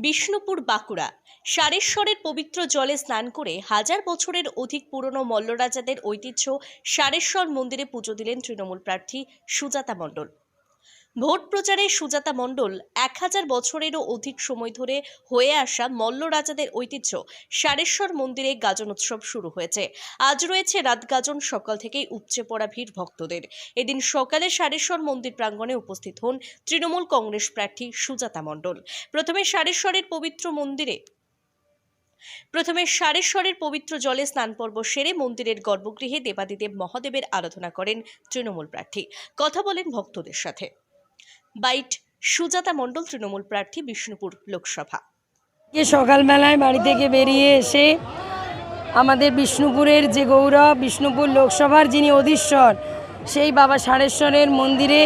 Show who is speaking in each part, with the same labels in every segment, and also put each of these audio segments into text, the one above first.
Speaker 1: বিষ্ণুপুর বাঁকুড়া। সারেশ্বরের পবিত্র জলে স্নান করে হাজার বছরের অধিক পুরনো মল্লরাজাদের ঐতিহ্য সারেশ্বর মন্দিরে পুজো দিলেন তৃণমূল প্রার্থী সুজাতা মণ্ডল। ভোট প্রচারে সুজাতা মণ্ডল এক হাজার বছরেরও অধিক সময় ধরে হয়ে আসা মল্ল রাজাদের ঐতিহ্য সারেশ্বর মন্দিরে গাজন উৎসব শুরু হয়েছে। আজ রয়েছে রাত গাজন, সকাল থেকেই উপচে পড়া ভিড় ভক্তদের। এদিন সকালে সারেশ্বর মন্দির প্রাঙ্গণে উপস্থিত হন তৃণমূল কংগ্রেস প্রার্থী সুজাতা মণ্ডল। প্রথমে সারেশ্বরের পবিত্র মন্দিরে প্রথমে সারেশ্বরের পবিত্র জলে স্নান পর্ব সেরে মন্দিরের গর্ভগৃহে দেবাদিদেব মহাদেবের আরাধনা করেন তৃণমূল প্রার্থী। কথা বলেন ভক্তদের সাথে। বাইট সুজাতা মণ্ডল, তৃণমূল প্রার্থী, বিষ্ণুপুর লোকসভা।
Speaker 2: সকালবেলায় বাড়ি থেকে বেরিয়ে এসে আমাদের বিষ্ণুপুরের যে গৌরব, বিষ্ণুপুর লোকসভার যিনি অধীশ্বর, সেই বাবা সারেশ্বরের মন্দিরে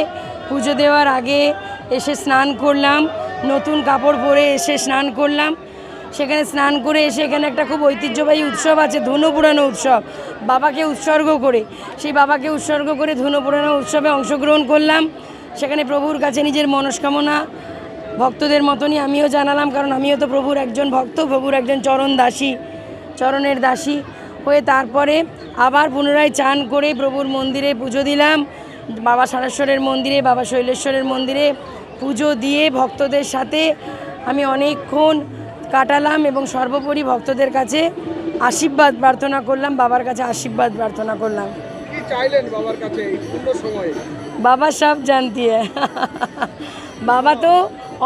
Speaker 2: পুজো দেওয়ার আগে এসে স্নান করলাম, নতুন কাপড় পরে এসে স্নান করলাম। সেখানে স্নান করে এসে এখানে একটা খুব ঐতিহ্যবাহী উৎসব আছে, ধনু পুরানো উৎসব। বাবাকে উৎসর্গ করে, সেই বাবাকে উৎসর্গ করে ধনু পুরানো উৎসবে অংশগ্রহণ করলাম। সেখানে প্রভুর কাছে নিজের মনস্কামনা ভক্তদের মতনই আমিও জানালাম, কারণ আমিও তো প্রভুর একজন ভক্ত, প্রভুর একজন চরণ দাসী, চরণের দাসী হয়ে তারপরে আবার পুনরায় চান করে প্রভুর মন্দিরে পুজো দিলাম। বাবা সারেশ্বরের মন্দিরে, বাবা শৈলেশ্বরের মন্দিরে পুজো দিয়ে ভক্তদের সাথে আমি অনেকক্ষণ কাটালাম এবং সর্বোপরি ভক্তদের কাছে আশীর্বাদ প্রার্থনা করলাম, বাবার কাছে আশীর্বাদ প্রার্থনা করলাম।
Speaker 3: চাইলেন বাবার কাছে পূর্ণ সময়ে?
Speaker 2: বাবা সব জানতি। বাবা তো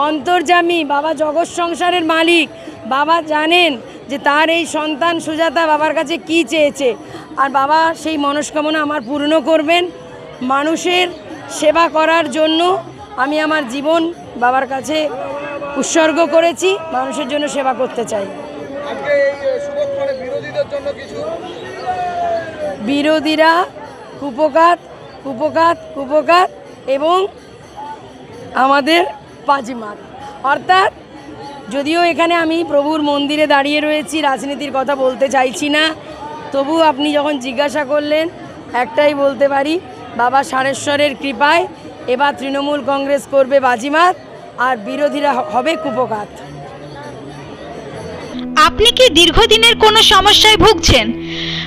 Speaker 2: অন্তর্জামী বাবা জগৎ সংসারের মালিক। বাবা জানেন যে তার এই সন্তান সুজাতা বাবার কাছে কি চেয়েছে। আর বাবা সেই মনস্কামনা আমার পূর্ণ করবেন। মানুষের সেবা করার জন্য আমি আমার জীবন বাবার কাছে উৎসর্গ করেছি। মানুষের জন্য সেবা করতে চাই। বিরোধীরা কুপকাত কুপকাত কুপকাত এবং আমাদের পাজিমাত। অর্থাৎ যদিও এখানে আমি প্রভুর মন্দিরে দাঁড়িয়ে রয়েছি, রাজনীতির কথা বলতে চাইছি না, তবু আপনি যখন জিজ্ঞাসা করলেন, একটাই বলতে পারি, বাবা সারেশ্বরের কৃপায় এবার তৃণমূল কংগ্রেস করবে বাজিমাত, আর বিরোধীরা হবে কুপকাত
Speaker 4: আপনি কি দীর্ঘদিনের কোনো সমস্যায় ভুগছেন?